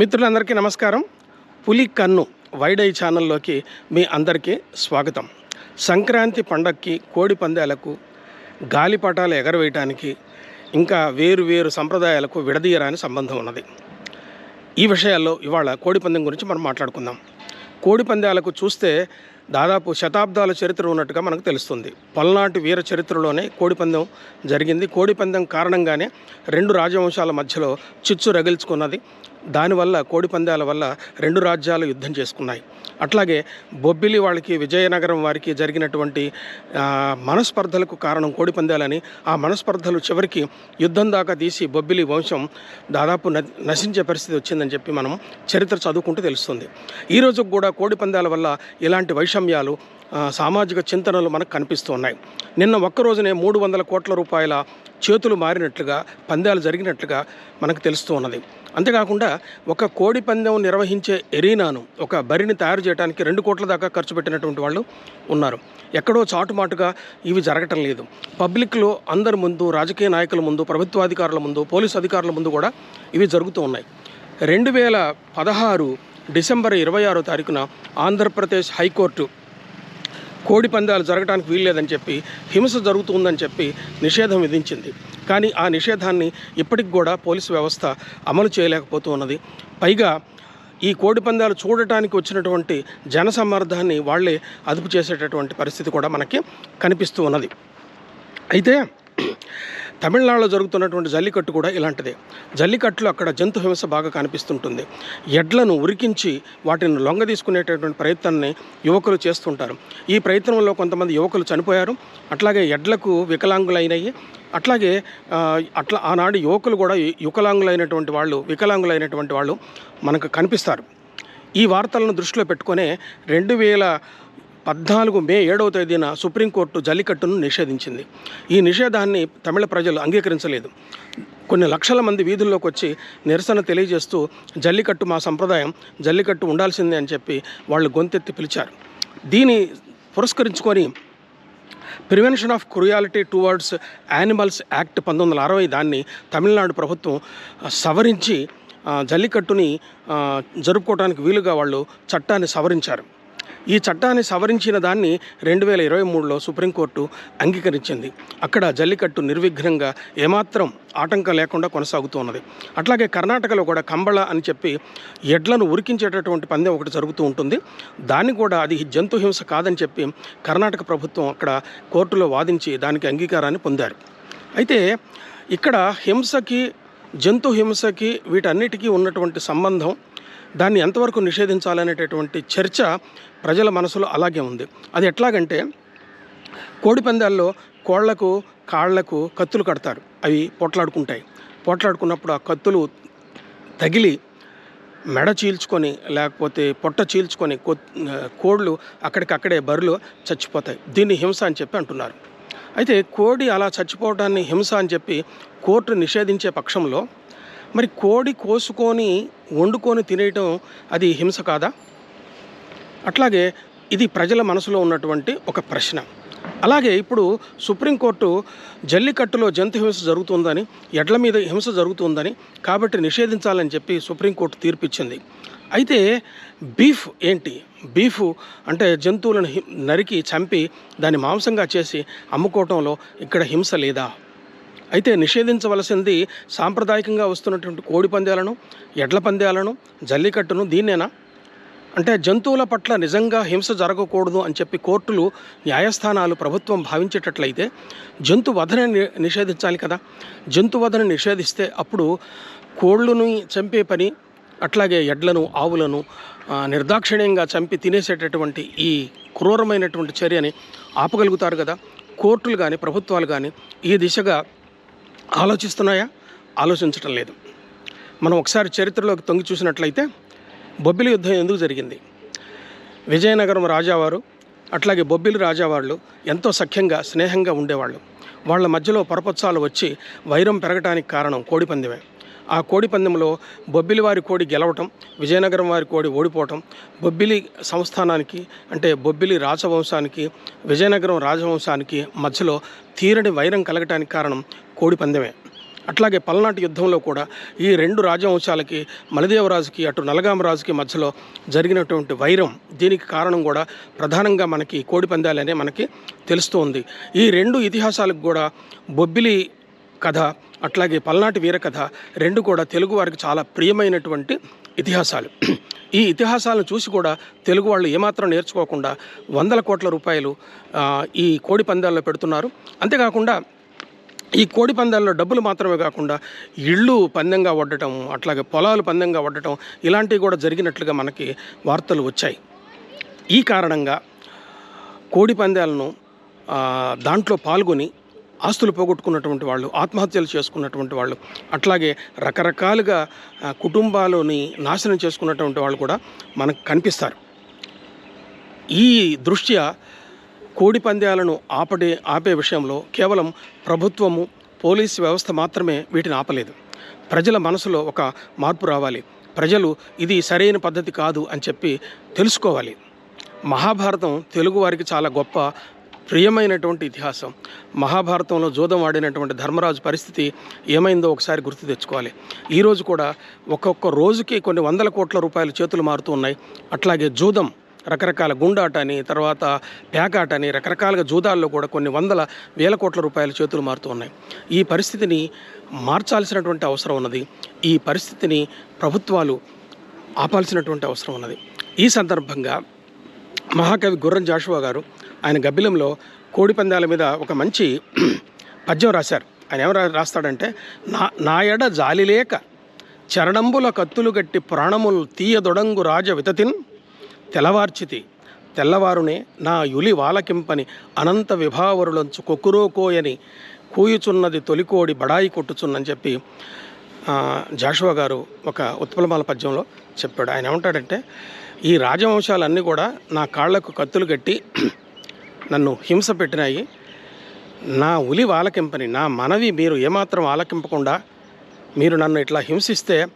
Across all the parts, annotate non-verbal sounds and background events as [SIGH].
మిత్రులందరికీ నమస్కారం. పులి కన్ను వైడ్ ఐ ఛానల్లోకి మీ అందరికీ స్వాగతం. సంక్రాంతి పండక్కి కోడి పందాలకు గాలిపటాలు ఎగరవేయటానికి ఇంకా వేరు వేరు సంప్రదాయాలకు విడదీయరాని సంబంధం ఉన్నది. ఈ విషయాల్లో ఇవాళ కోడి పందెం గురించి మనం మాట్లాడుకుందాం. కోడి పందాలకు చూస్తే దాదాపు శతాబ్దాల చరిత్ర ఉన్నట్టుగా మనకు తెలుస్తుంది. పల్నాటి వీర చరిత్రలోనే కోడిపందెం జరిగింది. కోడిపందెం కారణంగానే రెండు రాజవంశాల మధ్యలో చిచ్చు రగిల్చుకున్నది. దానివల్ల కోడి పందాల వల్ల రెండు రాజ్యాలు యుద్ధం చేసుకున్నాయి. అట్లాగే బొబ్బిలి వాళ్ళకి విజయనగరం వారికి జరిగినటువంటి మనస్పర్ధలకు కారణం కోడి పందాలని ఆ మనస్పర్ధలు చివరికి యుద్ధం దాకా తీసి బొబ్బిలి వంశం దాదాపు నశించే పరిస్థితి వచ్చిందని చెప్పి మనం చరిత్ర చదువుకుంటూ తెలుస్తుంది. ఈ కూడా కోడి పందాల వల్ల ఇలాంటి వైషమ్యాలు సామాజిక చింతనలు మనకు కనిపిస్తూ ఉన్నాయి. నిన్న ఒక్క రోజునే మూడు వందల కోట్ల రూపాయల చేతులు మారినట్లుగా పందాలు జరిగినట్లుగా మనకు తెలుస్తూ ఉన్నది. అంతేకాకుండా ఒక కోడి పందెం నిర్వహించే ఎరీనాను ఒక బరిని తయారు చేయడానికి రెండు కోట్ల దాకా ఖర్చు పెట్టినటువంటి వాళ్ళు ఉన్నారు. ఎక్కడో చాటుమాటుగా ఇవి జరగటం లేదు. పబ్లిక్లో అందరి ముందు రాజకీయ నాయకుల ముందు ప్రభుత్వాధికారుల ముందు పోలీసు అధికారుల ముందు కూడా ఇవి జరుగుతూ ఉన్నాయి. రెండు వేల పదహారు డిసెంబర్ ఇరవై ఆరో తారీఖున ఆంధ్రప్రదేశ్ హైకోర్టు కోడి పందాలు జరగడానికి వీల్లేదని చెప్పి హింస జరుగుతుందని చెప్పి నిషేధం విధించింది. కానీ ఆ నిషేధాన్ని ఇప్పటికి కూడా పోలీసు వ్యవస్థ అమలు చేయలేకపోతూ ఉన్నది. పైగా ఈ కోడి పందాలు చూడటానికి వచ్చినటువంటి జనసమ్మర్దాన్ని వాళ్ళే అదుపు చేసేటటువంటి పరిస్థితి కూడా మనకి కనిపిస్తూ ఉన్నది. అయితే తమిళనాడులో జరుగుతున్నటువంటి జల్లికట్టు కూడా ఇలాంటిదే. జల్లికట్టులో అక్కడ జంతు హింస బాగా కనిపిస్తుంటుంది. ఎడ్లను ఉరికించి వాటిని లొంగ తీసుకునేటటువంటి ప్రయత్నాన్ని యువకులు చేస్తుంటారు. ఈ ప్రయత్నంలో కొంతమంది యువకులు చనిపోయారు. అట్లాగే ఎడ్లకు వికలాంగులైనవి అట్లాగే అట్లా ఆనాడు యువకులు కూడా వికలాంగులైనటువంటి వాళ్ళు వికలాంగులైనటువంటి వాళ్ళు మనకు కనిపిస్తారు. ఈ వార్తలను దృష్టిలో పెట్టుకునే రెండు వేల పద్నాలుగు మే ఏడవ తేదీన సుప్రీంకోర్టు జల్లికట్టును నిషేధించింది. ఈ నిషేధాన్ని తమిళ ప్రజలు అంగీకరించలేదు. కొన్ని లక్షల మంది వీధుల్లోకి వచ్చి నిరసన తెలియజేస్తూ జల్లికట్టు మా సంప్రదాయం జల్లికట్టు ఉండాల్సిందే అని చెప్పి వాళ్ళు గొంతెత్తి పిలిచారు. దీని పురస్కరించుకొని prevention of cruelty towards animals act పంతొమ్మిది వందల అరవై దాన్ని తమిళనాడు ప్రభుత్వం సవరించి జల్లికట్టుని జరుపుకోవడానికి వీలుగా వాళ్ళు చట్టాన్ని సవరించారు. ఈ చట్టాన్ని సవరించిన దాన్ని రెండు వేల ఇరవై మూడులో సుప్రీంకోర్టు అంగీకరించింది. అక్కడ జల్లికట్టు నిర్విఘ్నంగా ఏమాత్రం ఆటంకం లేకుండా కొనసాగుతూ ఉన్నది. అట్లాగే కర్ణాటకలో కూడా కంబళ అని చెప్పి ఎడ్లను ఉరికించేటటువంటి పందెం ఒకటి జరుగుతూ ఉంటుంది. దాన్ని కూడా అది జంతు హింస కాదని చెప్పి కర్ణాటక ప్రభుత్వం అక్కడ కోర్టులో వాదించి దానికి అంగీకారాన్ని పొందారు. అయితే ఇక్కడ హింసకి జంతు హింసకి వీటన్నిటికీ ఉన్నటువంటి సంబంధం దాన్ని ఎంతవరకు నిషేధించాలనేటటువంటి చర్చ ప్రజల మనసులో అలాగే ఉంది. అది ఎట్లాగంటే కోడి పందాల్లో కోళ్ళకు కాళ్ళకు కత్తులు కడతారు. అవి పొట్లాడుకుంటాయి. పొట్లాడుకున్నప్పుడు ఆ కత్తులు తగిలి మెడ చీల్చుకొని లేకపోతే పొట్ట చీల్చుకొని కోళ్ళు అక్కడికక్కడే బరులు చచ్చిపోతాయి. దీన్ని హింస అని చెప్పి అంటున్నారు. అయితే కోడి అలా చచ్చిపోవడాన్ని హింస అని చెప్పి కోర్టు నిషేధించే పక్షంలో మరి కోడి కోసుకొని వండుకొని తినేయటం అది హింస కాదా? అట్లాగే ఇది ప్రజల మనసులో ఉన్నటువంటి ఒక ప్రశ్న. అలాగే ఇప్పుడు సుప్రీంకోర్టు జల్లికట్టులో జంతు హింస జరుగుతుందని ఎడ్ల మీద హింస జరుగుతుందని కాబట్టి నిషేధించాలని చెప్పి సుప్రీంకోర్టు తీర్పిచ్చింది. అయితే బీఫ్ ఏంటి? బీఫ్ అంటే జంతువులను నరికి చంపి దాన్ని మాంసంగా చేసి అమ్ముకోవటంలో ఇక్కడ హింస లేదా? అయితే నిషేధించవలసింది సాంప్రదాయకంగా వస్తున్నటువంటి కోడి పందాలను ఎడ్ల పందాలను జల్లికట్టును దీన్నేనా? అంటే జంతువుల పట్ల నిజంగా హింస జరగకూడదు అని చెప్పి కోర్టులు న్యాయస్థానాలు ప్రభుత్వం భావించేటట్లయితే జంతు వధని నిషేధించాలి కదా. జంతు వధని నిషేధిస్తే అప్పుడు కోళ్ళను చంపే పని అట్లాగే ఎడ్లను ఆవులను నిర్దాక్షిణ్యంగా చంపి తినేసేటటువంటి ఈ క్రూరమైనటువంటి చర్యని ఆపగలుగుతారు కదా. కోర్టులు కానీ ప్రభుత్వాలు కానీ ఈ దిశగా ఆలోచిస్తున్నాయా? ఆలోచించటం లేదు. మనం ఒకసారి చరిత్రలోకి తొంగి చూసినట్లయితే బొబ్బిలి యుద్ధం ఎందుకు జరిగింది? విజయనగరం రాజావారు అట్లాగే బొబ్బిలి రాజావాళ్ళు ఎంతో సఖ్యంగా స్నేహంగా ఉండేవాళ్ళు. వాళ్ళ మధ్యలో పరపత్సాలు వచ్చి వైరం పెరగటానికి కారణం కోడిపందివే. ఆ కోడి పందెంలో బొబ్బిలి వారి కోడి గెలవటం విజయనగరం వారి కోడి ఓడిపోవటం బొబ్బిలి సంస్థానానికి అంటే బొబ్బిలి రాజవంశానికి విజయనగరం రాజవంశానికి మధ్యలో తీరని వైరం కలగటానికి కారణం కోడి పందెమే. అట్లాగే పల్నాటి యుద్ధంలో కూడా ఈ రెండు రాజవంశాలకి మలదేవరాజుకి అటు నలగామరాజుకి మధ్యలో జరిగినటువంటి వైరం దీనికి కారణం కూడా ప్రధానంగా మనకి కోడి పందాలనే మనకి తెలుస్తూ ఉంది ఈ రెండు ఇతిహాసాలకు కూడా బొబ్బిలి కథ అట్లాగే పల్నాటి వీరకథ రెండు కూడా తెలుగు వారికి చాలా ప్రియమైనటువంటి ఇతిహాసాలు. ఈ ఇతిహాసాలను చూసి కూడా తెలుగు వాళ్ళు ఏమాత్రం నేర్చుకోకుండా వందల కోట్ల రూపాయలు ఈ కోడి పందాల్లో పెడుతున్నారు. అంతేకాకుండా ఈ కోడి పందాల్లో డబ్బులు మాత్రమే కాకుండా ఇళ్ళు పందెంగా వడ్డటం అట్లాగే పొలాలు పందెంగా వడ్డటం ఇలాంటివి కూడా జరిగినట్లుగా మనకి వార్తలు వచ్చాయి. ఈ కారణంగా కోడి పందాలను దాంట్లో పాల్గొని ఆస్తులు పోగొట్టుకున్నటువంటి వాళ్ళు ఆత్మహత్యలు చేసుకున్నటువంటి వాళ్ళు అట్లాగే రకరకాలుగా కుటుంబాలని నాశనం చేసుకున్నటువంటి వాళ్ళు కూడా మనకు కనిపిస్తారు. ఈ దృష్ట్యా కోడి పందాలను ఆపడే ఆపే విషయంలో కేవలం ప్రభుత్వము పోలీసు వ్యవస్థ మాత్రమే వీటిని ఆపలేదు. ప్రజల మనసులో ఒక మార్పు రావాలి. ప్రజలు ఇది సరైన పద్ధతి కాదు అని చెప్పి తెలుసుకోవాలి. మహాభారతం తెలుగు వారికి చాలా గొప్ప ప్రియమైనటువంటి ఇతిహాసం. మహాభారతంలో జూదం ఆడినటువంటి ధర్మరాజు పరిస్థితి ఏమైందో ఒకసారి గుర్తు తెచ్చుకోవాలి. ఈరోజు కూడా ఒక్కొక్క రోజుకి కొన్ని వందల కోట్ల రూపాయల చేతులు మారుతూ ఉన్నాయి. అట్లాగే జూదం రకరకాల గుండాట అని తర్వాత ప్యాకాట అని రకరకాలుగా జూదాల్లో కూడా కొన్ని వందల వేల కోట్ల రూపాయల చేతులు మారుతూ ఉన్నాయి. ఈ పరిస్థితిని మార్చాల్సినటువంటి అవసరం ఉన్నది. ఈ పరిస్థితిని ప్రభుత్వాలు ఆపాల్సినటువంటి అవసరం ఉన్నది. ఈ సందర్భంగా మహాకవి గుర్రం జాషువా గారు ఆయన గబ్బిలంలో కోడి పందాల మీద ఒక మంచి [CLEARS THROAT] పద్యం రాశారు. ఆయన ఏమో రా- రాస్తాడంటే నా నా ఎడ జాలి లేక చరణంబుల కత్తులు గట్టి ప్రాణములు తీయదొడంగు రాజ వితతిన్ తెల్లవార్చితి. తెల్లవారునే నా యులి వాలకింపని అనంత విభావరులంచు కొక్కురోకోయని కూయుచున్నది తొలికోడి బడాయి కొట్టుచున్నని చెప్పి జాషువా గారు ఒక ఉత్పలమాల పద్యంలో చెప్పాడు. ఆయన ఏమంటాడంటే ఈ రాజవంశాలన్నీ కూడా నా కాళ్ళకు కత్తులు కట్టి నన్ను హింస పెట్టినాయి. నా ఉలి ఆలకింపని నా మనవి మీరు ఏమాత్రం ఆలకింపకుండా మీరు నన్ను ఇట్లా హింసిస్తే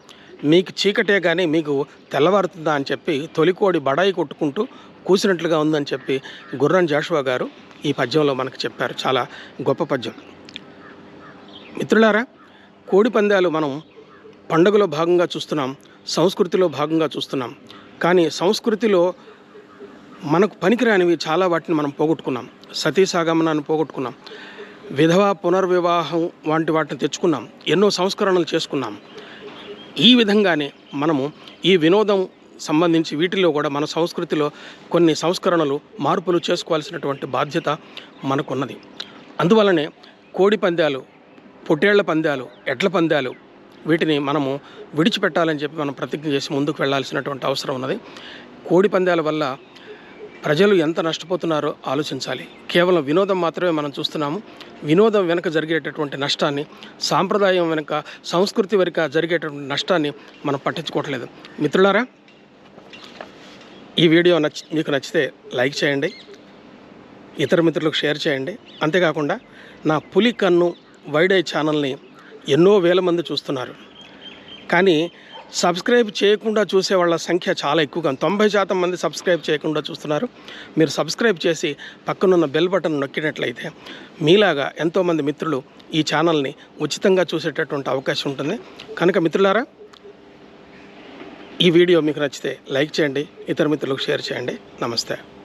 మీకు చీకటే కానీ మీకు తెల్లవారుతుందా అని చెప్పి తొలికోడి బడాయి కొట్టుకుంటూ కూసినట్లుగా ఉందని చెప్పి గుర్రం జాషువా గారు ఈ పద్యంలో మనకు చెప్పారు. చాలా గొప్ప పద్యం. మిత్రులారా కోడి పందాలు మనం పండుగలో భాగంగా చూస్తున్నాం సంస్కృతిలో భాగంగా చూస్తున్నాం. కానీ సంస్కృతిలో మనకు పనికిరానివి చాలా వాటిని మనం పోగొట్టుకున్నాం. సతీ సాగమనాన్ని పోగొట్టుకున్నాం. విధవా పునర్వివాహం వంటి వాటిని తెచ్చుకున్నాం. ఎన్నో సంస్కరణలు చేసుకున్నాం. ఈ విధంగానే మనము ఈ వినోదం సంబంధించి వీటిలో కూడా మన సంస్కృతిలో కొన్ని సంస్కరణలు మార్పులు చేసుకోవాల్సినటువంటి బాధ్యత మనకున్నది. అందువలనే కోడి పందాలు పొట్టేళ్ళ పందాలు ఎడ్ల పందాలు వీటిని మనము విడిచిపెట్టాలని చెప్పి మనం ప్రతిజ్ఞ చేసి ముందుకు వెళ్ళాల్సినటువంటి అవసరం ఉన్నది. కోడి పందాల వల్ల ప్రజలు ఎంత నష్టపోతున్నారో ఆలోచించాలి. కేవలం వినోదం మాత్రమే మనం చూస్తున్నాము. వినోదం వెనుక జరిగేటటువంటి నష్టాన్ని సాంప్రదాయం వెనుక సంస్కృతి వెనుక జరిగేటటువంటి నష్టాన్ని మనం పట్టించుకోవట్లేదు. మిత్రులారా ఈ వీడియో నచ్చి మీకు నచ్చితే లైక్ చేయండి. ఇతర మిత్రులకు షేర్ చేయండి. అంతేకాకుండా నా పులి కన్ను వైడ్ ఐ ఛానల్ని ఎన్నో వేల మంది చూస్తున్నారు. కానీ సబ్స్క్రైబ్ చేయకుండా చూసే వాళ్ళ సంఖ్య చాలా ఎక్కువగా తొంభై శాతం మంది సబ్స్క్రైబ్ చేయకుండా చూస్తున్నారు. మీరు సబ్స్క్రైబ్ చేసి పక్కనున్న బెల్ బటన్ నొక్కినట్లయితే మీలాగా ఎంతోమంది మిత్రులు ఈ ఛానల్ని ఉచితంగా చూసేటటువంటి అవకాశం ఉంటుంది. కనుక మిత్రులారా ఈ వీడియో మీకు నచ్చితే లైక్ చేయండి ఇతర మిత్రులకు షేర్ చేయండి. నమస్తే.